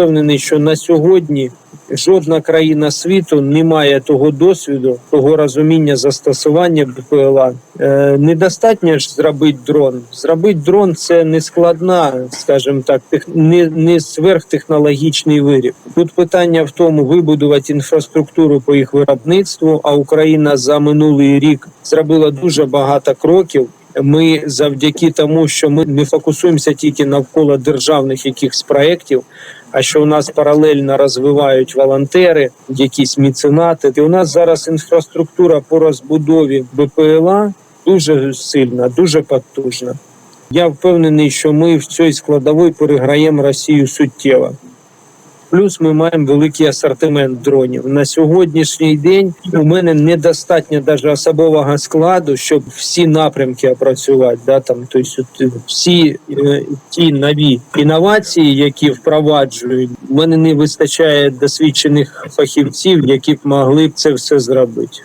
впевнений, що на сьогодні жодна країна світу не має того досвіду, того розуміння застосування БПЛА. Е, недостатньо ж зробити дрон. Зробити дрон це не складна, скажімо так, тех, не, не сверхтехнологічний виріб. Тут питання в тому вибудувати інфраструктуру по їх виробництву. А Україна за минулий рік зробила дуже багато кроків. Ми завдяки тому, що ми не фокусуємося тільки навколо державних якихось проєктів, а що у нас паралельно розвивають волонтери, якісь меценати. І у нас зараз інфраструктура по розбудові БПЛА дуже сильна, дуже потужна. Я впевнений, що ми в цій складовій переграємо Росію суттєво. Плюс ми маємо великий асортимент дронів. На сьогоднішній день у мене недостатньо навіть особового складу, щоб всі напрямки опрацювати. Да, там, тобто, всі е, ті нові інновації, які впроваджують, у мене не вистачає досвідчених фахівців, які б могли б це все зробити.